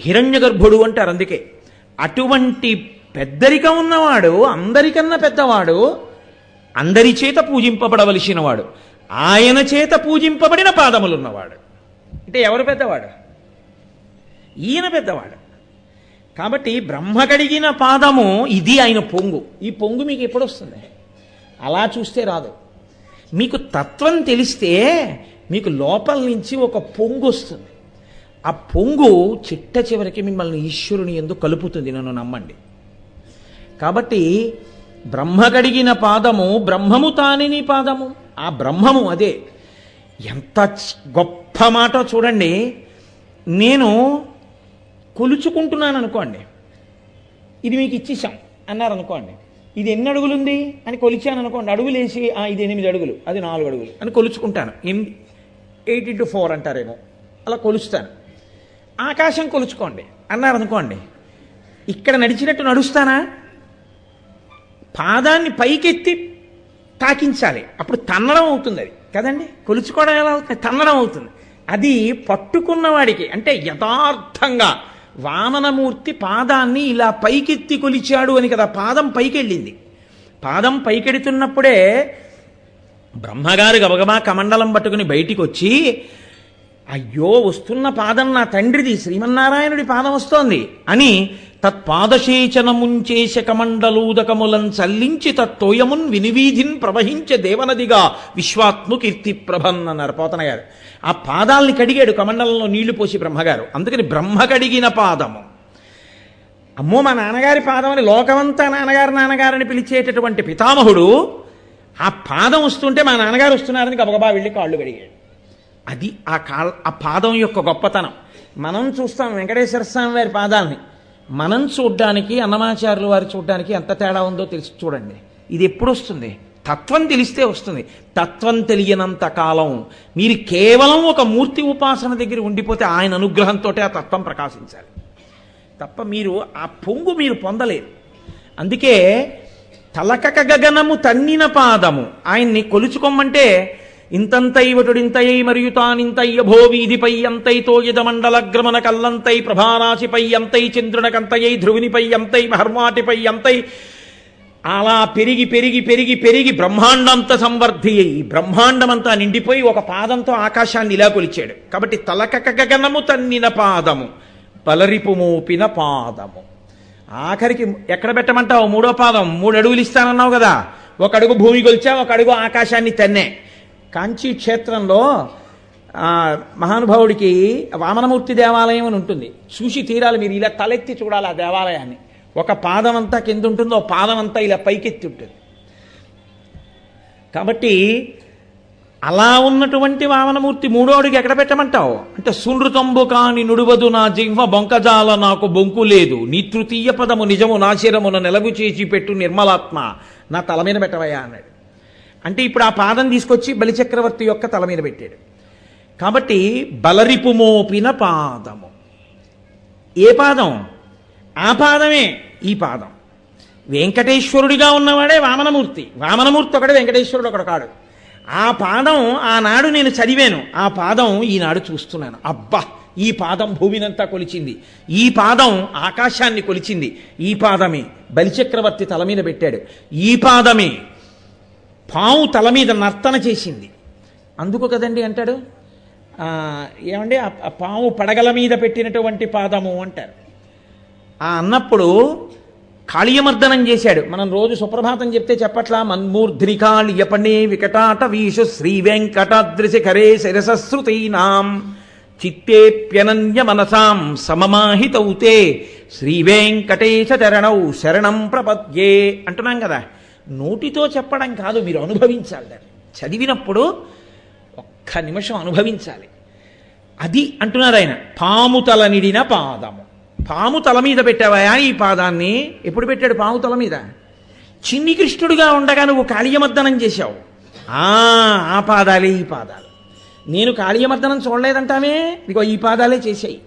హిరణ్య గర్భుడు అంటారు అందుకే. అటువంటి పెద్దరికం ఉన్నవాడు అందరికన్నా పెద్దవాడు అందరి చేత పూజింపబడవలసిన వాడు ఆయన చేత పూజింపబడిన పాదములున్నవాడు. అంటే ఎవరు పెద్దవాడు? ఈయన పెద్దవాడు. కాబట్టి బ్రహ్మ కడిగిన పాదము ఇది ఆయన పొంగు. ఈ పొంగు మీకు ఎప్పుడు వస్తుంది అలా చూస్తే రాదు. మీకు తత్వం తెలిస్తే మీకు లోపల నుంచి ఒక పొంగు వస్తుంది ఆ పొంగు చిట్ట చివరికి మిమ్మల్ని ఈశ్వరుని ఎందుకు కలుపుతుంది నన్ను నమ్మండి. కాబట్టి బ్రహ్మ కడిగిన పాదము బ్రహ్మము తానిని పాదము. ఆ బ్రహ్మము అదే. ఎంత గొప్ప మాట చూడండి. నేను కొలుచుకుంటున్నాను అనుకోండి ఇది మీకు ఇచ్చేసాం అన్నారు అనుకోండి ఇది ఎన్ని అడుగులుంది? అని కొలిచాను అనుకోండి అడుగులు వేసి ఇది ఎనిమిది అడుగులు అది నాలుగు అడుగులు అని కొలుచుకుంటాను. ఎనిమిది ఎయిట్ ఇంటూ ఫోర్ అంటారేమో. అలా కొలుస్తాను. ఆకాశం కొలుచుకోండి అన్నారు అనుకోండి. ఇక్కడ నడిచినట్టు నడుస్తానా? పాదాన్ని పైకెత్తి తాకించాలి. అప్పుడు తన్నడం అవుతుంది అది. కదండి? కొలుచుకోవడం ఎలా అవుతుంది? తన్నడం అవుతుంది. అది పట్టుకున్న వాడికి అంటే యథార్థంగా వామనమూర్తి పాదాన్ని ఇలా పైకెత్తి కొలిచాడు అని కదా పాదం పైకెళ్ళింది. పాదం పైకెడుతున్నప్పుడే బ్రహ్మగారు గబగబా కమండలం పట్టుకుని బయటికి వచ్చి అయ్యో వస్తున్న పాదం నా తండ్రిది శ్రీమన్నారాయణుడి పాదం వస్తోంది అని తత్పాదశేచనముంచేశకమండలూదకములం చల్లించి తత్తోయమున్ వినివీధిన్ ప్రవహించే దేవనదిగా విశ్వాత్ము కీర్తి ప్రభన్ అన్నారు పోతన గారు ఆ పాదాల్ని కడిగాడు కమండలంలో నీళ్ళు పోసి బ్రహ్మగారు. అందుకని బ్రహ్మ కడిగిన పాదము. అమ్మో మా నాన్నగారి పాదం అని లోకమంతా నాన్నగారు నాన్నగారని పిలిచేటటువంటి పితామహుడు ఆ పాదం వస్తుంటే మా నాన్నగారు వస్తున్నారని గబగబా వెళ్ళి కాళ్ళు కడిగాడు. అది ఆ కాల్ ఆ పాదం యొక్క గొప్పతనం. మనం చూస్తాం వెంకటేశ్వర స్వామి వారి పాదాలని. మనం చూడ్డానికి అన్నమాచారులు వారు చూడ్డానికి ఎంత తేడా ఉందో తెలిసి చూడండి. ఇది ఎప్పుడు వస్తుంది? తత్వం తెలిస్తే వస్తుంది. తత్వం తెలియనంత కాలం. మీరు కేవలం ఒక మూర్తి ఉపాసన దగ్గర ఉండిపోతే ఆయన అనుగ్రహంతో ఆ తత్వం ప్రకాశించాలి. తప్ప మీరు ఆ పొంగు మీరు పొందలేరు అందుకే తలకక గగనము తన్నిన పాదము. ఆయన్ని కొలుచుకోమంటే ఇంతంతైవటుడింతయై మరియు తానింతయ్య భో వీధిపై అంతైతో యజమండలగ్రమణ కల్లంతై ప్రభారాశిపై అంతై చంద్రునకంతయై ధ్రువునిపై అంతై మహర్మాటిపై అంతై అలా పెరిగి పెరిగి పెరిగి పెరిగి బ్రహ్మాండంత సంవర్ధి అయి బ్రహ్మాండమంతా నిండిపోయి ఒక పాదంతో ఆకాశాన్ని ఇలా కొలిచాడు. కాబట్టి తలకక గగనము తన్నిన పాదము పలరిపు మోపిన పాదము. ఆఖరికి ఎక్కడ పెట్టమంటావు? మూడో పాదం. మూడు అడుగులు ఇస్తానన్నావు కదా. ఒక అడుగు భూమి కొలిచా ఒక అడుగు ఆకాశాన్ని తన్నే. కాంచీ క్షేత్రంలో మహానుభావుడికి వామనమూర్తి దేవాలయం అని ఉంటుంది. చూసి తీరాలి మీరు ఇలా తలెత్తి చూడాలి ఆ దేవాలయాన్ని. ఒక పాదం అంతా కింద ఉంటుంది ఒక పాదం అంతా ఇలా పైకెత్తి ఉంటుంది. కాబట్టి అలా ఉన్నటువంటి వామనమూర్తి మూడోడికి ఎక్కడ పెట్టమంటావు? అంటే సునృతంబు కాని నుడువదు నా జిహ్వ బొంకజాల నాకు బొంకు లేదు. నీ తృతీయ పదము నిజము నాశీరమున నిలవు చేసి పెట్టు నిర్మలాత్మ. నా తల మీద పెట్టవయ్యా అన్నాడు. అంటే ఇప్పుడు ఆ పాదం తీసుకొచ్చి బలిచక్రవర్తి యొక్క తల మీద పెట్టాడు. కాబట్టి బలరిపు మోపిన పాదము. ఏ పాదం? ఆ పాదమే ఈ పాదం. వెంకటేశ్వరుడిగా ఉన్నవాడే వామనమూర్తి. వామనమూర్తి ఒకడే వెంకటేశ్వరుడు ఒకడు కాడు. ఆ పాదం ఆనాడు నేను చదివాను. ఆ పాదం ఈనాడు చూస్తున్నాను. అబ్బా! ఈ పాదం భూమినంతా కొలిచింది. ఈ పాదం ఆకాశాన్ని కొలిచింది. ఈ పాదమే బలిచక్రవర్తి తల మీద పెట్టాడు. ఈ పాదమే పాము తల మీద నర్తన చేసింది. అందుకు కదండి అంటాడు? ఏమండి? ఆ ఆ పాము పడగల మీద పెట్టినటువంటి పాదము అంటారు. ఆ అన్నప్పుడు కాళీయమర్దనం చేశాడు. మనం రోజు సుప్రభాతం చెప్తే చెప్పట్లా మన్మూర్ధ్రికాళియపణే వికటాట వీషు శ్రీ వెంకటాద్రిశిఖరే శిరసశ్రుతీనాం. చిత్తేప్యనన్య మనసాం సమమాహితౌతే. శ్రీ వెంకటేశ చరణౌ శరణం ప్రపద్యే. అంటున్నాం కదా? నోటితో చెప్పడం కాదు మీరు అనుభవించాలి దాన్ని. చదివినప్పుడు ఒక్క నిమిషం అనుభవించాలి. అది అంటున్నారు ఆయన పాము తల నిడిన పాదము. పాము తల మీద పెట్టావా ఈ పాదాన్ని? ఎప్పుడు పెట్టాడు పాము తల మీద? చిన్ని కృష్ణుడుగా ఉండగా నువ్వు కాళీయమర్దనం చేశావు. ఆ ఆ పాదాలే ఈ పాదాలు. నేను కాళీయమర్దనం చూడలేదంటామే ఇదిగో ఈ పాదాలే చేశాయి.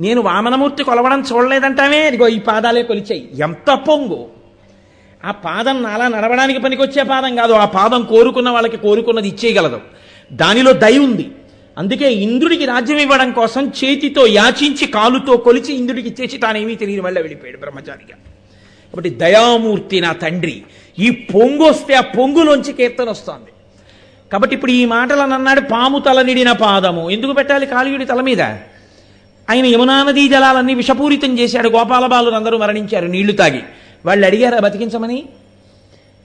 నేను వామనమూర్తి కొలవడం చూడలేదంటామే ఇదిగో ఈ పాదాలే కొలిచాయి. ఎంత పొంగు. ఆ పాదం అలా నడవడానికి పనికొచ్చే పాదం కాదు. ఆ పాదం కోరుకున్న వాళ్ళకి కోరుకున్నది ఇచ్చేయగలదు. దానిలో దయ ఉంది. అందుకే ఇంద్రుడికి రాజ్యం ఇవ్వడం కోసం చేతితో యాచించి కాలుతో కొలిచి ఇంద్రుడికి ఇచ్చేసి తానేమీ తెలియని వల్ల వెళ్ళిపోయాడు బ్రహ్మచారిగా. కాబట్టి దయామూర్తి నా తండ్రి. ఈ పొంగు వస్తే ఆ పొంగులోంచి కీర్తన వస్తుంది. కాబట్టి ఇప్పుడు ఈ మాటలను అన్నాడు పాము తలనిడిన పాదము. ఎందుకు పెట్టాలి కాళీయుడి తల మీద? ఆయన యమునా నదీ జలాలన్నీ విషపూరితం చేశాడు. గోపాలబాలు అందరూ మరణించారు నీళ్ళు తాగి. వాళ్ళు అడిగారా బతికించమని?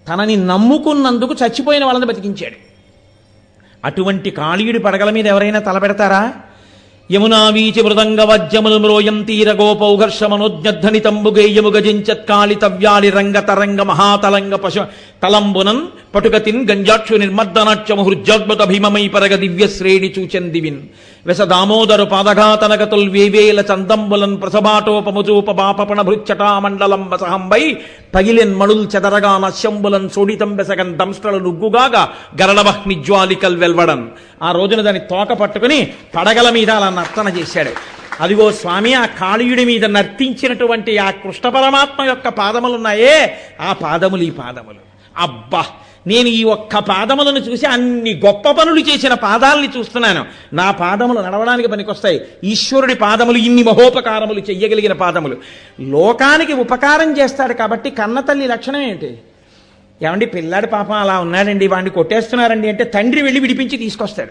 తనని నమ్ముకున్నందుకు చచ్చిపోయిన వాళ్ళని బతికించాడు. అటువంటి కాళీయుడి పడగల మీద ఎవరైనా తలపెడతారా యమునా వీచి మృదంగ వజ్యములు మ్రోయం తీర గోపౌఘర్షమనోజ్ఞధ్వని తంబుగేయము గజించత్కాళి తవ్యాళి రంగ తరంగ మహాతలంగ పశు తలంబునన్ పటుకతిన్ గంజాక్షు నిర్మర్దనాట్యము హృజ్యోద్భుత భీమమై పరగ దివ్య శ్రేణి చూచెన్ దివిన్ వెస దామోదరు పాదఘాతనగతుల్ వేవేల చందంబులన్ ప్రసభాటోపముచూప బాపపణ భృచ్చటామండలం వసహంబై పగిలెన్ మణుల్ చెదరగా నశ్యంబులన్ సోడితం వెసగన్ దంస్ట్రలు నుగ్గుగాగా గరళవహ్ని జ్వాలికల్ వెల్వడన్. ఆ రోజున దాని తోక పట్టుకుని పడగల మీద అలా నర్తన చేశాడు. అదిగో స్వామి ఆ కాళీయుడి మీద నర్తించినటువంటి ఆ కృష్ణ పరమాత్మ యొక్క పాదములున్నాయే ఆ పాదములు ఈ పాదములు. అబ్బా! నేను ఈ ఒక్క పాదములను చూసి అన్ని గొప్ప పనులు చేసిన పాదాలని చూస్తున్నాను. నా పాదములు నడవడానికి పనికొస్తాయి. ఈశ్వరుడి పాదములు ఇన్ని మహోపకారములు చెయ్యగలిగిన పాదములు. లోకానికి ఉపకారం చేస్తాడు కాబట్టి కన్నతల్లి లక్షణం ఏంటి? ఏమండి పిల్లాడి పాపం అలా ఉన్నాడండి వాడిని కొట్టేస్తున్నారండి అంటే తండ్రి వెళ్ళి విడిపించి తీసుకొస్తాడు.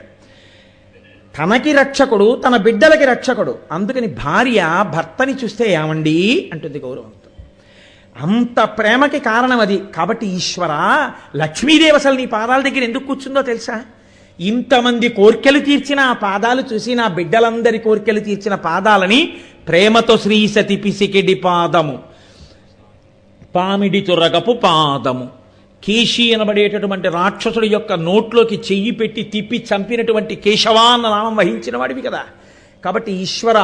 తనకి రక్షకుడు తన బిడ్డలకి రక్షకుడు. అందుకని భార్య భర్తని చూస్తే ఏమండి? అంటుంది గౌరవంతో. అంత ప్రేమకి కారణం అది కాబట్టి ఈశ్వర లక్ష్మీదేవి అసలు నీ పాదాల దగ్గర ఎందుకు కూర్చుందో తెలుసా? ఇంతమంది కోర్కెలు తీర్చిన ఆ పాదాలు చూసి నా బిడ్డలందరి కోర్కెలు తీర్చిన పాదాలని ప్రేమతో శ్రీ సతి పిసికిడి పాదము పామిడి తురగపు పాదము. కేశి అనబడేటటువంటి రాక్షసుడి యొక్క నోట్లోకి చెయ్యి పెట్టి తిప్పి చంపినటువంటి కేశవా అన్న నామం వహించిన వాడివి కదా. కాబట్టి ఈశ్వర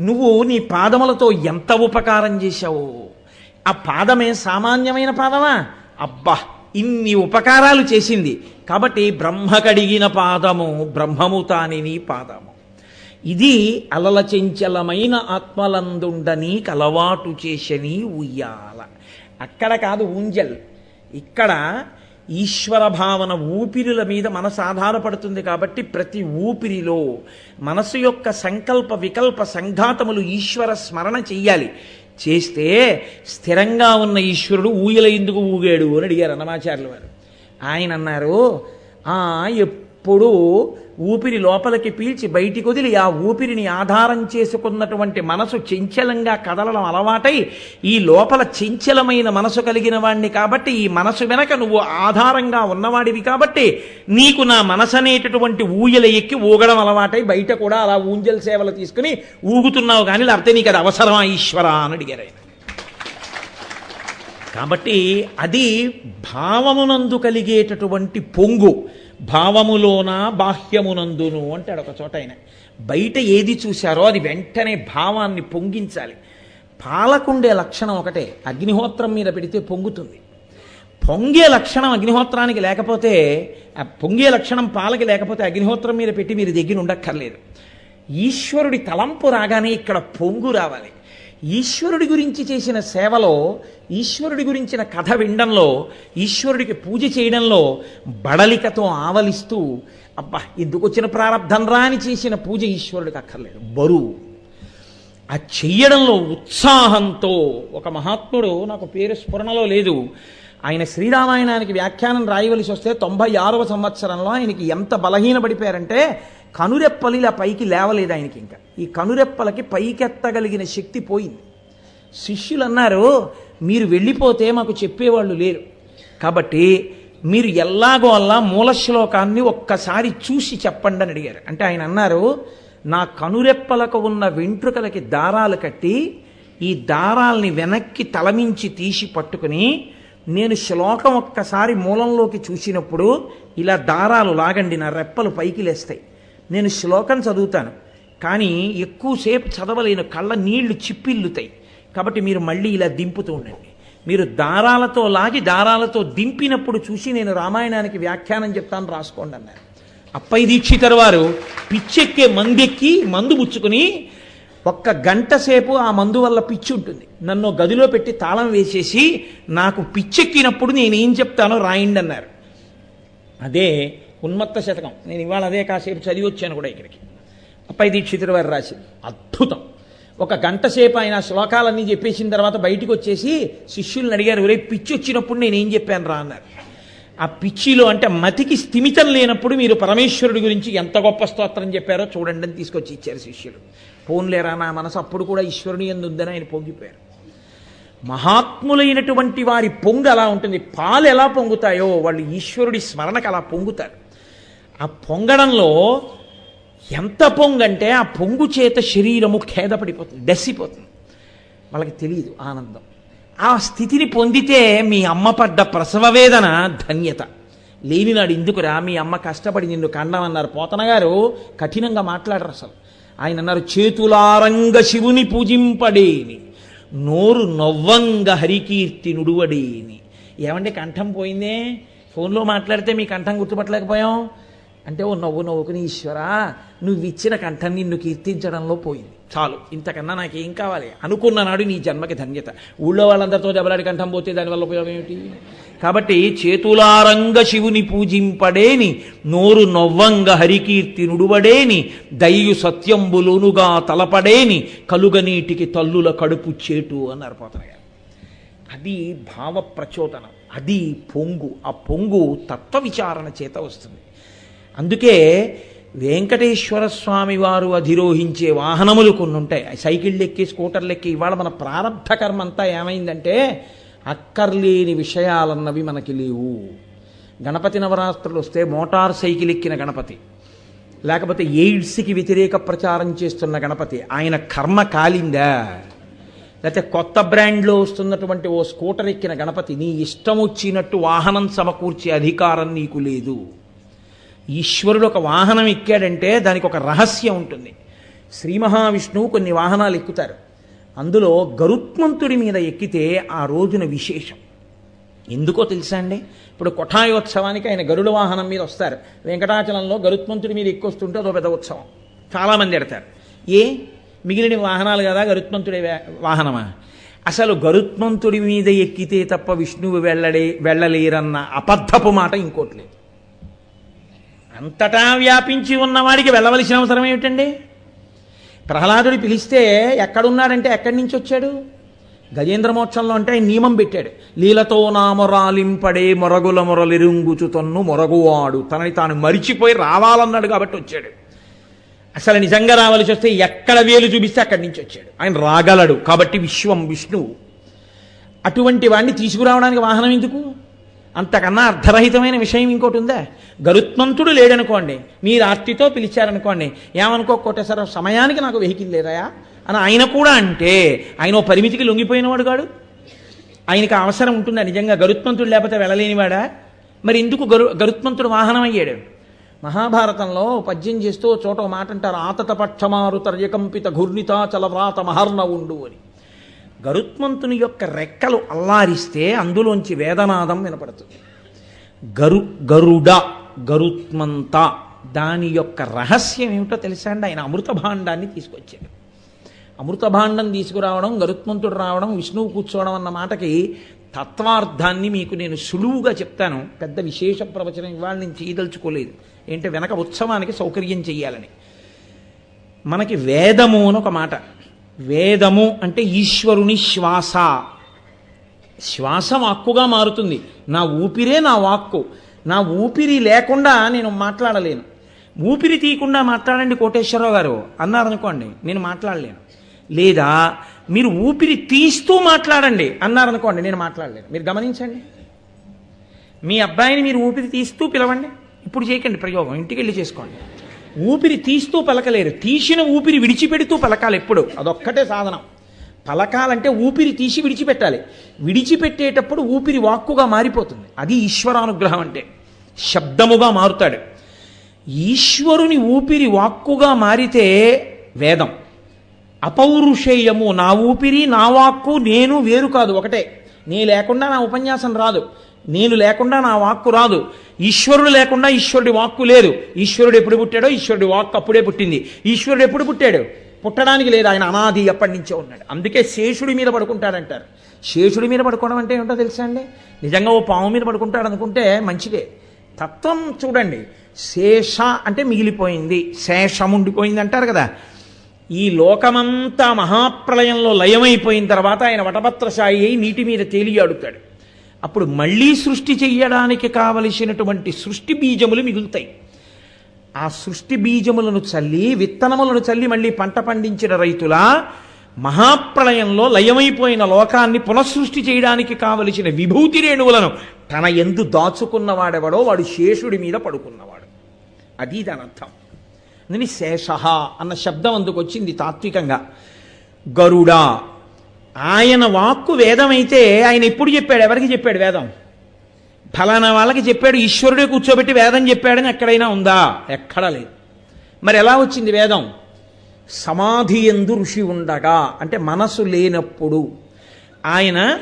నువ్వు నీ పాదములతో ఎంత ఉపకారం చేశావు? ఆ పాదమే సామాన్యమైన పాదమా? అబ్బా ఇన్ని ఉపకారాలు చేసింది. కాబట్టి బ్రహ్మ కడిగిన పాదము బ్రహ్మము తానిని పాదము. ఇది అలల చెంచలమైన ఆత్మలందుండని కలవాటు చేసని ఉయ్యాల. అక్కడ కాదు ఊంజల్. ఇక్కడ ఈశ్వర భావన ఊపిరిల మీద మనసు ఆధారపడుతుంది కాబట్టి ప్రతి ఊపిరిలో మనసు యొక్క సంకల్ప వికల్ప సంఘాతములు ఈశ్వర స్మరణ చెయ్యాలి. చేస్తే స్థిరంగా ఉన్న ఈశ్వరుడు ఊయల ఎందుకు ఊగాడు అని అడిగారు అన్నమాచార్యుల వారు. ఆయన అన్నారు ఎప్పుడు ఎప్పుడు ఊపిరి లోపలికి పీల్చి బయటికి వదిలి ఆ ఊపిరిని ఆధారం చేసుకున్నటువంటి మనసు చెంచలంగా కదలడం అలవాటై ఈ లోపల చెంచలమైన మనసు కలిగిన వాణ్ణి కాబట్టి ఈ మనసు వెనక నువ్వు ఆధారంగా ఉన్నవాడివి కాబట్టి నీకు నా మనసు అనేటటువంటి ఊయల ఎక్కి ఊగడం అలవాటై బయట కూడా అలా ఊంజల్ సేవలు తీసుకుని ఊగుతున్నావు కానీ లేకపోతే నీకు అది అవసరమా ఈశ్వరా అని అడిగారు ఆయన. కాబట్టి అది భావమునందు కలిగేటటువంటి పొంగు. భావములోన బాహ్యమునందును అంటాడు ఒక చోట ఆయన. బయట ఏది చూశారో అది వెంటనే భావాన్ని పొంగించాలి. పాలకుండే లక్షణం ఒకటే అగ్నిహోత్రం మీద పెడితే పొంగుతుంది. పొంగే లక్షణం అగ్నిహోత్రానికి లేకపోతే ఆ పొంగే లక్షణం పాలకి లేకపోతే అగ్నిహోత్రం మీద పెట్టి మీరు దగ్గర ఉండక్కర్లేదు ఈశ్వరుడి తలంపు రాగానే ఇక్కడ పొంగు రావాలి. ఈశ్వరుడి గురించి చేసిన సేవలో ఈశ్వరుడి గురించిన కథ వినడంలో ఈశ్వరుడికి పూజ చేయడంలో బడలికతో ఆవలిస్తూ అబ్బా ఎందుకు వచ్చిన ప్రారంధం రాని చేసిన పూజ ఈశ్వరుడికి అక్కర్లేదు. బరువు ఆ చెయ్యడంలో ఉత్సాహంతో ఒక మహాత్ముడు నాకు పేరు స్ఫురణలో లేదు ఆయన శ్రీరామాయణానికి వ్యాఖ్యానం రాయవలసి వస్తే తొంభై ఆరవ సంవత్సరంలో ఆయనకి ఎంత బలహీనపడిపోయారంటే కనురెప్పలు ఇలా పైకి లేవలేదు ఆయనకి ఇంకా. ఈ కనురెప్పలకి పైకెత్తగలిగిన శక్తి పోయింది. శిష్యులు అన్నారు మీరు వెళ్ళిపోతే మాకు చెప్పేవాళ్ళు లేరు. కాబట్టి మీరు ఎల్లాగో అల్లా మూల శ్లోకాన్ని ఒక్కసారి చూసి చెప్పండి అని అడిగారు. అంటే ఆయన అన్నారు నా కనురెప్పలకు ఉన్న వెంట్రుకలకి దారాలు కట్టి ఈ దారాల్ని వెనక్కి తలమించి తీసి పట్టుకుని నేను శ్లోకం ఒక్కసారి మూలంలోకి చూసినప్పుడు ఇలా దారాలు లాగండి నా రెప్పలు పైకి లేస్తాయి. నేను శ్లోకం చదువుతాను కానీ ఎక్కువసేపు చదవలేను కళ్ళ నీళ్ళు చిప్పిల్లుతాయి. కాబట్టి మీరు మళ్ళీ ఇలా దింపుతూ ఉండండి. మీరు దారాలతో లాగి దారాలతో దింపినప్పుడు చూసి నేను రామాయణానికి వ్యాఖ్యానం చెప్తాను రాసుకోండి అన్నారు. అప్పై దీక్షితర్ వారు పిచ్చెక్కే మందెక్కి మందు పుచ్చుకుని ఒక్క గంట సేపు ఆ మందు వల్ల పిచ్చి ఉంటుంది. నన్ను గదిలో పెట్టి తాళం వేసేసి నాకు పిచ్చెక్కినప్పుడు నేనేం చెప్తానో రాయండి అన్నారు. అదే ఉన్మత్త శతకం. నేను ఇవాళ అదే కాసేపు చదివి వచ్చాను కూడా ఇక్కడికి. అప్పై దీక్షితుడు వారు రాసి అద్భుతం. ఒక గంట సేపు ఆయన శ్లోకాలన్నీ చెప్పేసిన తర్వాత బయటికి వచ్చేసి శిష్యుల్ని అడిగారు ఒరే పిచ్చి వచ్చినప్పుడు నేనేం చెప్పాను రా అన్నారు. ఆ పిచ్చిలో అంటే మతికి స్థిమితం లేనప్పుడు మీరు పరమేశ్వరుడి గురించి ఎంత గొప్ప స్తోత్రం చెప్పారో చూడండి అని తీసుకొచ్చి ఇచ్చారు శిష్యులు. పోన్లేరా నా మనసు అప్పుడు కూడా ఈశ్వరుని ఎందుందని ఆయన పొంగిపోయారు. మహాత్ములైనటువంటి వారి పొంగు అలా ఉంటుంది. పాలు ఎలా పొంగుతాయో వాళ్ళు ఈశ్వరుడి స్మరణకు అలా పొంగుతారు. ఆ పొంగడంలో ఎంత పొంగంటే ఆ పొంగు చేత శరీరము ఖేదపడిపోతుంది డెస్సిపోతుంది వాళ్ళకి తెలియదు ఆనందం. ఆ స్థితిని పొందితే మీ అమ్మ పడ్డ ప్రసవ వేదన ధన్యత. లేనినాడు ఎందుకురా? మీ అమ్మ కష్టపడి నిన్ను కండమన్నారు. పోతన గారు కఠినంగా మాట్లాడరు అసలు. ఆయన అన్నారు చేతులారంగ శివుని పూజింపడేని నోరు నవ్వంగ హరికీర్తి నుడువడేని. ఏమంటే కంఠం పోయిందే? ఫోన్లో మాట్లాడితే మీ కంఠం గుర్తుపట్టలేకపోయాం? అంటే ఓ నవ్వు నవ్వుకుని ఈశ్వరా నువ్వు ఇచ్చిన కంఠం నిన్ను కీర్తించడంలో పోయింది. చాలు. ఇంతకన్నా నాకేం కావాలి? అనుకున్న నాడు నీ జన్మకి ధన్యత. ఊళ్ళో వాళ్ళందరితో దెబ్బలాడి కంఠం పోతే దానివల్ల ఉపయోగం ఏమిటి? కాబట్టి చేతులారంగ శివుని పూజింపడేని నోరు నవ్వంగ హరికీర్తి నుడువడేని దయ్యు సత్యంబులునుగా తలపడేని కలుగనీటికి తల్లుల కడుపు చేటు అన్నారు పోతన గారు అది భావ ప్రచోదనం అది పొంగు. ఆ పొంగు తత్వ విచారణ చేత వస్తుంది. అందుకే వెంకటేశ్వర స్వామి వారు అధిరోహించే వాహనములు కొన్ని ఉంటాయి. సైకిళ్ళు ఎక్కి స్కూటర్లు ఎక్కి ఇవాళ మన ప్రారంభ కర్మ అంతా ఏమైందంటే అక్కర్లేని విషయాలన్నవి మనకి లేవు. గణపతి నవరాత్రులు వస్తే మోటార్ సైకిల్ ఎక్కిన గణపతి లేకపోతే ఎయిడ్స్కి వ్యతిరేక ప్రచారం చేస్తున్న గణపతి ఆయన కర్మ కాలిందా? లేకపోతే కొత్త బ్రాండ్లో వస్తున్నటువంటి ఓ స్కూటర్ ఎక్కిన గణపతి నీ ఇష్టం వచ్చినట్టు వాహనం సమకూర్చే అధికారం నీకు లేదు. ఈశ్వరుడు ఒక వాహనం ఎక్కాడంటే దానికి ఒక రహస్యం ఉంటుంది. శ్రీ మహావిష్ణువు కొన్ని వాహనాలు ఎక్కుతారు. అందులో గరుత్మంతుడి మీద ఎక్కితే ఆ రోజున విశేషం. ఎందుకో తెలుసా అండి? ఇప్పుడు కొఠాయోత్సవానికి ఆయన గరుడ వాహనం మీద వస్తారు. వెంకటాచలంలో గరుత్మంతుడి మీద ఎక్కొస్తుంటే అదో పెద్ద ఉత్సవం. చాలామంది ఎడతారు. ఏ? మిగిలిన వాహనాలు కదా గరుత్మంతుడి వాహనమా? అసలు గరుత్మంతుడి మీద ఎక్కితే తప్ప విష్ణువు వెళ్ళడే వెళ్ళలేరన్న అబద్ధపు మాట ఇంకోటి లేదు. అంతటా వ్యాపించి ఉన్నవాడికి వెళ్ళవలసిన అవసరం ఏమిటండి? ప్రహ్లాదుడు పిలిస్తే ఎక్కడున్నాడంటే ఎక్కడి నుంచి వచ్చాడు? గజేంద్ర మోక్షంలో అంటే ఆయన నియమం పెట్టాడు. లీలతో నామరాలింపడే మొరగుల మొరలిరుంగుచు తన్ను మొరగువాడు. తనని తాను మరిచిపోయి రావాలన్నాడు కాబట్టి వచ్చాడు. అసలు నిజంగా రావాల్సి వస్తే ఎక్కడ వేలు చూపిస్తే అక్కడి నుంచి వచ్చాడు. ఆయన రాగలడు. కాబట్టి విశ్వం విష్ణువు. అటువంటి వాడిని తీసుకురావడానికి వాహనం ఎందుకు? అంతకన్నా అర్ధరహితమైన విషయం ఇంకోటి ఉందా గరుత్మంతుడు లేడనుకోండి మీరు ఆర్తితో పిలిచారనుకోండి ఏమనుకో కోటేశ్వర సమయానికి నాకు వెహికల్ లేదయా? అని ఆయన కూడా అంటే ఆయన ఓ పరిమితికి లొంగిపోయినవాడు కాడు. ఆయనకి అవసరం ఉంటుందా? నిజంగా గరుత్మంతుడు లేకపోతే వెళ్ళలేనివాడా? మరి ఎందుకు గరు గరుత్మంతుడు వాహనం అయ్యాడు మహాభారతంలో పద్యం చేస్తూ చోట మాట అంటారు ఆతత పక్షమారు తర్యకంపిత ఘూర్ణితాచల వ్రాత మహర్ణవుండు అని. గరుత్మంతుని యొక్క రెక్కలు అల్లారిస్తే అందులోంచి వేదనాదం వినపడుతుంది. గరు గరుడ గరుత్మంత దాని యొక్క రహస్యం ఏమిటో తెలుసా అండి? ఆయన అమృత భాండాన్ని తీసుకొచ్చాడు. అమృత భాండం తీసుకురావడం గరుత్మంతుడు రావడం విష్ణువు కూర్చోవడం అన్న మాటకి తత్వార్థాన్ని మీకు నేను సులువుగా చెప్తాను. పెద్ద విశేష ప్రవచనం ఇవాళ నేను చేయదలుచుకోలేదు. ఏంటంటే వెనక ఉత్సవానికి సౌకర్యం చెయ్యాలని. మనకి వేదము అని ఒక మాట. వేదము అంటే ఈశ్వరుని శ్వాస. శ్వాస వాక్కుగా మారుతుంది. నా ఊపిరే నా వాక్కు. నా ఊపిరి లేకుండా నేను మాట్లాడలేను. ఊపిరి తీయకుండా మాట్లాడండి కోటేశ్వరరావు గారు. అన్నారనుకోండి నేను మాట్లాడలేను. లేదా మీరు ఊపిరి తీస్తూ మాట్లాడండి. అన్నారనుకోండి నేను మాట్లాడలేను. మీరు గమనించండి. మీ అబ్బాయిని మీరు ఊపిరి తీస్తూ పిలవండి. ఇప్పుడు చేయకండి ప్రయోగం. ఇంటికి వెళ్ళి చేసుకోండి. ఊపిరి తీస్తూ పలకలేరు. తీసిన ఊపిరి విడిచిపెడుతూ పలకాలి ఎప్పుడు? అదొక్కటే సాధనం. పలకాలంటే ఊపిరి తీసి విడిచిపెట్టాలి. విడిచిపెట్టేటప్పుడు ఊపిరి వాక్కుగా మారిపోతుంది. అది ఈశ్వరానుగ్రహం అంటే. శబ్దముగా మారుతాడు. ఈశ్వరుని ఊపిరి వాక్కుగా మారితే వేదం. అపౌరుషేయము నా ఊపిరి నా వాక్కు నేను వేరు కాదు ఒకటే. నీ లేకుండా నా ఉపన్యాసం రాదు. నేను లేకుండా నా వాక్కు రాదు. ఈశ్వరుడు లేకుండా ఈశ్వరుడి వాక్కు లేదు. ఈశ్వరుడు ఎప్పుడు పుట్టాడో? ఈశ్వరుడి వాక్కు అప్పుడే పుట్టింది. ఈశ్వరుడు ఎప్పుడు పుట్టాడు? పుట్టడానికి లేదు. ఆయన అనాది ఎప్పటి నుంచే ఉన్నాడు. అందుకే శేషుడి మీద పడుకుంటాడంటారు. శేషుడి మీద పడుకోవడం అంటే ఏంటో తెలుసా అండి? నిజంగా ఓ పాము మీద పడుకుంటాడు అనుకుంటే మంచిదే. తత్వం చూడండి. శేష అంటే మిగిలిపోయింది. శేషం ఉండిపోయింది అంటారు కదా. ఈ లోకమంతా మహాప్రళయంలో లయమైపోయిన తర్వాత ఆయన వటపత్రశాయి అయి నీటి మీద తేలియాడుతాడు అప్పుడు మళ్ళీ సృష్టి చెయ్యడానికి కావలసినటువంటి సృష్టి బీజములు మిగులుతాయి. ఆ సృష్టి బీజములను చల్లి విత్తనములను చల్లి మళ్ళీ పంట పండించిన రైతుల మహాప్రళయంలో లయమైపోయిన లోకాన్ని పునఃసృష్టి చేయడానికి కావలసిన విభూతి రేణువులను తన ఎందు దాచుకున్నవాడెవడో వాడు శేషుడి మీద పడుకున్నవాడు. అది దాని అర్థం అందుకని శేష అన్న శబ్దం అందుకు వచ్చింది తాత్వికంగా. గరుడ ఆయన వాక్కు వేదమైతే ఆయన ఎప్పుడు చెప్పాడు? ఎవరికి చెప్పాడు వేదం? ఫలానా వాళ్ళకి చెప్పాడు ఈశ్వరుడే కూర్చోబెట్టి వేదం చెప్పాడని ఎక్కడైనా ఉందా? ఎక్కడా లేదు. మరి ఎలా వచ్చింది వేదం? సమాధి ఎందు ఋషి ఉండగా అంటే మనసు లేనప్పుడు ఆయన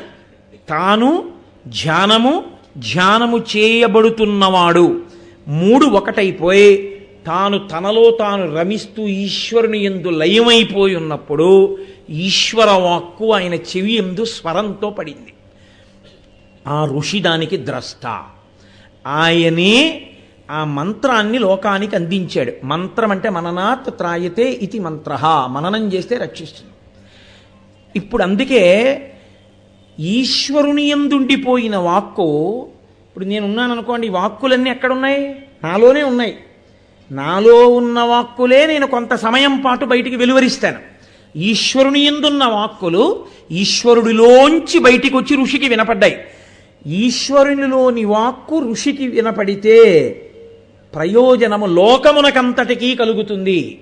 తాను ధ్యానము ధ్యానము చేయబడుతున్నవాడు. మూడు ఒకటైపోయి తాను తనలో తాను రమిస్తూ ఈశ్వరుని ఎందు లయమైపోయి ఉన్నప్పుడు ఈశ్వర వాక్కు ఆయన చెవి ఎందు స్వరంతో పడింది. ఆ ఋషి దానికి ద్రష్ట. ఆయనే ఆ మంత్రాన్ని లోకానికి అందించాడు. మంత్రం అంటే మననాత్ త్రాయతే ఇది మంత్ర మననం చేస్తే రక్షిస్తుంది. ఇప్పుడు అందుకే ఈశ్వరుని ఎందుండిపోయిన వాక్కు ఇప్పుడు నేను ఉన్నాను అనుకోండి వాక్కులన్నీ ఎక్కడున్నాయి? నాలోనే ఉన్నాయి. నాలో ఉన్న వాక్కులే నేను కొంత సమయం పాటు బయటికి వెలువరిస్తాను. ఈశ్వరుని ఎందున్న వాక్కులు ఈశ్వరుడిలోంచి బయటికి వచ్చి ఋషికి వినపడ్డాయి. ఈశ్వరునిలోని వాక్కు ఋషికి వినపడితే ప్రయోజనము లోకమునకంతటికీ కలుగుతుంది.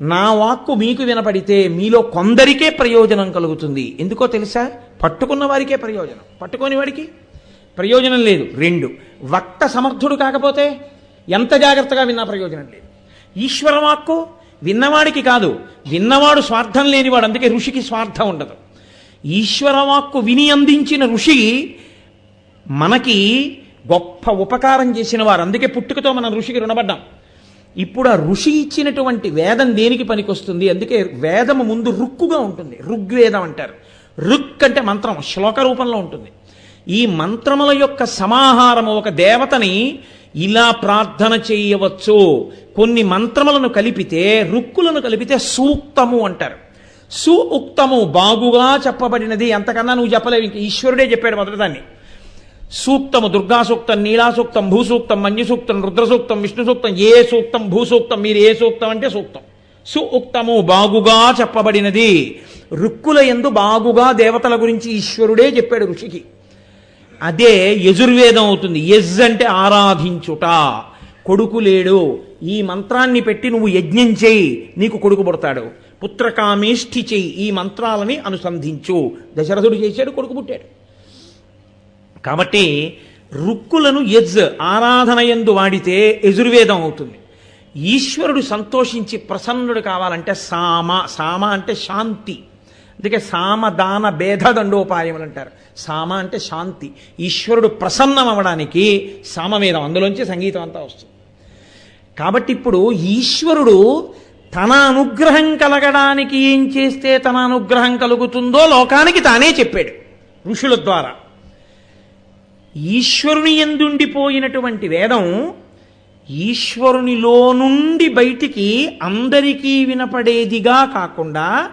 నా వాక్కు మీకు వినపడితే మీలో కొందరికే ప్రయోజనం కలుగుతుంది. ఎందుకో తెలుసా? పట్టుకున్న వారికే ప్రయోజనం. పట్టుకోని వాడికి ప్రయోజనం లేదు. రెండు వక్త సమర్థుడు కాకపోతే ఎంత జాగ్రత్తగా విన్నా ప్రయోజనం లేదు. ఈశ్వర వాక్కు విన్నవాడికి కాదు విన్నవాడు స్వార్థం లేనివాడు అందుకే ఋషికి స్వార్థం ఉండదు. ఈశ్వర వాక్కు విని అందించిన ఋషి మనకి గొప్ప ఉపకారం చేసిన వారు అందుకే పుట్టుకతో మనం ఋషికి రుణపడ్డాం. ఇప్పుడు ఆ ఋషి ఇచ్చినటువంటి వేదం దేనికి పనికొస్తుంది? అందుకే వేదము ముందు రుక్కుగా ఉంటుంది. ఋగ్వేదం అంటారు. రుక్ అంటే మంత్రం శ్లోక రూపంలో ఉంటుంది. ఈ మంత్రముల యొక్క సమాహారము ఒక దేవతని ఇలా ప్రార్థన చేయవచ్చు. కొన్ని మంత్రములను కలిపితే రుక్కులను కలిపితే సూక్తము అంటారు. సు ఉక్తము బాగుగా చెప్పబడినది అంతకన్నా నువ్వు చెప్పలేవు. ఇంక ఈశ్వరుడే చెప్పాడు మొదటిదాన్ని. సూక్తము దుర్గా సూక్తం నీలా సూక్తం భూసూక్తం మంజు సూక్తం రుద్ర సూక్తం విష్ణు సూక్తం ఏ సూక్తం భూసూక్తం మీరు ఏ సూక్తం అంటే సూక్తం. సు ఉక్తము బాగుగా చెప్పబడినది. రుక్కుల ఎందు బాగుగా దేవతల గురించి ఈశ్వరుడే చెప్పాడు ఋషికి. అదే యజుర్వేదం అవుతుంది. యజ్ అంటే ఆరాధించుట. కొడుకు లేడు. ఈ మంత్రాన్ని పెట్టి నువ్వు యజ్ఞం చేయి. నీకు కొడుకు పుడతాడు. పుత్రకామేష్ఠి చేయి. ఈ మంత్రాలని అనుసంధించు. దశరథుడు చేశాడు కొడుకు పుట్టాడు. కాబట్టి రుక్కులను యజ్ ఆరాధన ఎందు వాడితే యజుర్వేదం అవుతుంది. ఈశ్వరుడు సంతోషించి ప్రసన్నుడు కావాలంటే సామ. సామ అంటే శాంతి. అందుకే సామ దాన భేద దండోపాయములు అంటారు. సామ అంటే శాంతి. ఈశ్వరుడు ప్రసన్నం అవ్వడానికి సామవేదం. అందులోంచి సంగీతం అంతా వస్తుంది. కాబట్టి ఇప్పుడు ఈశ్వరుడు తన అనుగ్రహం కలగడానికి ఏం చేస్తే తన అనుగ్రహం కలుగుతుందో లోకానికి తానే చెప్పాడు ఋషుల ద్వారా. ఈశ్వరుని ఎందుండిపోయినటువంటి వేదం ఈశ్వరునిలో నుండి బయటికి అందరికీ వినపడేదిగా కాకుండా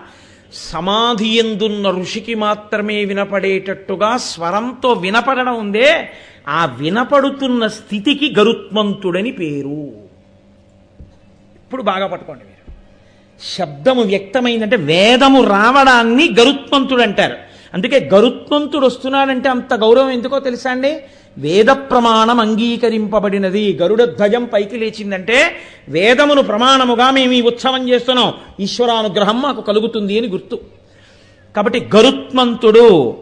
సమాధి ఎందున్న ఋషికి మాత్రమే వినపడేటట్టుగా స్వరంతో వినపడడం ఉందే ఆ వినపడుతున్న స్థితికి గరుత్మంతుడని పేరు. ఇప్పుడు బాగా పట్టుకోండి మీరు. శబ్దము వ్యక్తమైందంటే వేదము రావడాన్ని గరుత్మంతుడు అంటారు. అందుకే గరుత్మంతుడు వస్తున్నాడంటే అంత గౌరవం ఎందుకో తెలుసా అండి? వేద ప్రమాణం అంగీకరింపబడినది. గరుడ ధ్వజం పైకి లేచిందంటే వేదమును ప్రమాణముగా మేము ఈ ఉత్సవం చేస్తున్నాం. ఈశ్వరానుగ్రహం మాకు కలుగుతుంది అని గుర్తు. కాబట్టి గరుత్మంతుడు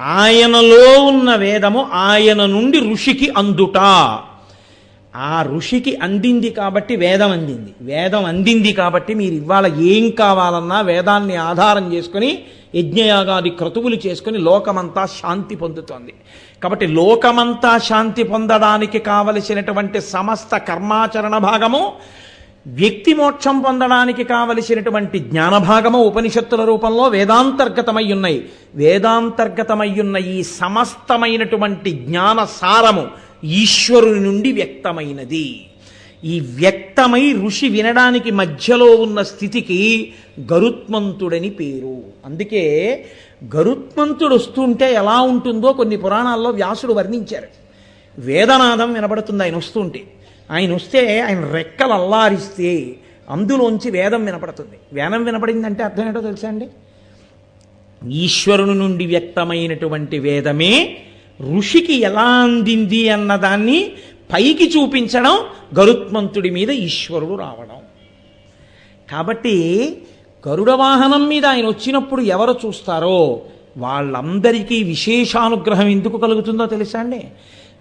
ఆయనలో ఉన్న వేదము ఆయన నుండి ఋషికి అందుట. ఆ ఋషికి అందింది కాబట్టి వేదం అందింది. వేదం అందింది కాబట్టి మీరు ఇవాళ ఏం కావాలన్నా వేదాన్ని ఆధారం చేసుకుని యజ్ఞయాగాది క్రతువులు చేసుకుని లోకమంతా శాంతి పొందుతోంది. కాబట్టి లోకమంతా శాంతి పొందడానికి కావలసినటువంటి సమస్త కర్మాచరణ భాగము వ్యక్తి మోక్షం పొందడానికి కావలసినటువంటి జ్ఞానభాగము ఉపనిషత్తుల రూపంలో వేదాంతర్గతమై ఉన్నాయి. వేదాంతర్గతమై ఉన్న ఈ సమస్తమైనటువంటి జ్ఞాన సారము ఈశ్వరుని నుండి వ్యక్తమైనది. ఈ వ్యక్తమై ఋషి వినడానికి మధ్యలో ఉన్న స్థితికి గరుత్మంతుడని పేరు. అందుకే గరుత్మంతుడు వస్తుంటే ఎలా ఉంటుందో కొన్ని పురాణాల్లో వ్యాసుడు వర్ణించారు. వేదనాదం వినపడుతుంది ఆయన వస్తుంటే. ఆయన వస్తే ఆయన రెక్కలు అల్లారిస్తే అందులోంచి వేదం వినపడుతుంది. వేదం వినపడిందంటే అర్థం ఏంటో తెలుసా అండి? ఈశ్వరుని నుండి వ్యక్తమైనటువంటి వేదమే ఋషికి ఎలా అందింది అన్నదాన్ని పైకి చూపించడం గరుత్మంతుడి మీద ఈశ్వరుడు రావడం. కాబట్టి గరుడ వాహనం మీద ఆయన వచ్చినప్పుడు ఎవరు చూస్తారో వాళ్ళందరికీ విశేషానుగ్రహం ఎందుకు కలుగుతుందో తెలుసా అండి?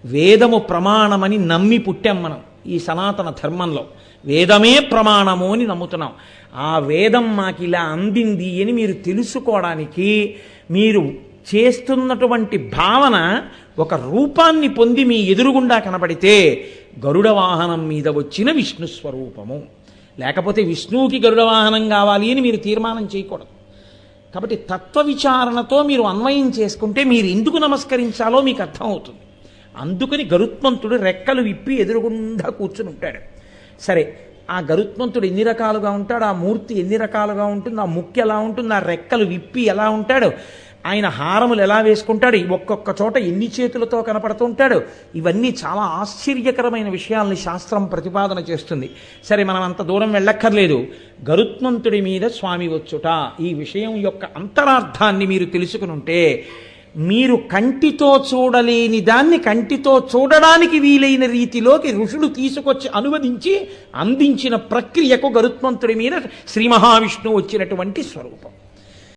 వేదము ప్రమాణమని నమ్మి పుట్టాం మనం ఈ సనాతన ధర్మంలో. వేదమే ప్రమాణము అని నమ్ముతున్నాం. ఆ వేదం మాకు ఇలా అందింది అని మీరు తెలుసుకోవడానికి మీరు చేస్తున్నటువంటి భావన ఒక రూపాన్ని పొంది మీ ఎదురుగుండా కనబడితే గరుడ వాహనం మీద వచ్చిన విష్ణు స్వరూపము లేకపోతే విష్ణువుకి గరుడ వాహనం కావాలి అని మీరు తీర్మానం చేయకూడదు. కాబట్టి తత్వ విచారణతో మీరు అన్వయం చేసుకుంటే మీరు ఎందుకు నమస్కరించాలో మీకు అర్థమవుతుంది. అందుకని గరుత్మంతుడు రెక్కలు విప్పి ఎదురుగుండా కూర్చుని ఉంటాడు. సరే ఆ గరుత్మంతుడు ఎన్ని రకాలుగా ఉంటాడు? ఆ మూర్తి ఎన్ని రకాలుగా ఉంటుంది? ఆ ముక్కు ఎలా ఉంటుంది? ఆ రెక్కలు విప్పి ఎలా ఉంటాడు? ఆయన హారములు ఎలా వేసుకుంటాడు? ఒక్కొక్క చోట ఎన్ని చేతులతో కనపడుతూ ఉంటాడు? ఇవన్నీ చాలా ఆశ్చర్యకరమైన విషయాల్ని శాస్త్రం ప్రతిపాదన చేస్తుంది. సరే మనం అంత దూరం వెళ్ళక్కర్లేదు. గరుత్మంతుడి మీద స్వామి వచ్చుట ఈ విషయం యొక్క అంతరార్థాన్ని మీరు తెలుసుకుని ఉంటే మీరు కంటితో చూడలేని దాన్ని కంటితో చూడడానికి వీలైన రీతిలోకి ఋషులు తీసుకొచ్చి అనువదించి అందించిన ప్రక్రియకు గరుత్మంతుడి మీద శ్రీ మహావిష్ణువు వచ్చినటువంటి స్వరూపం.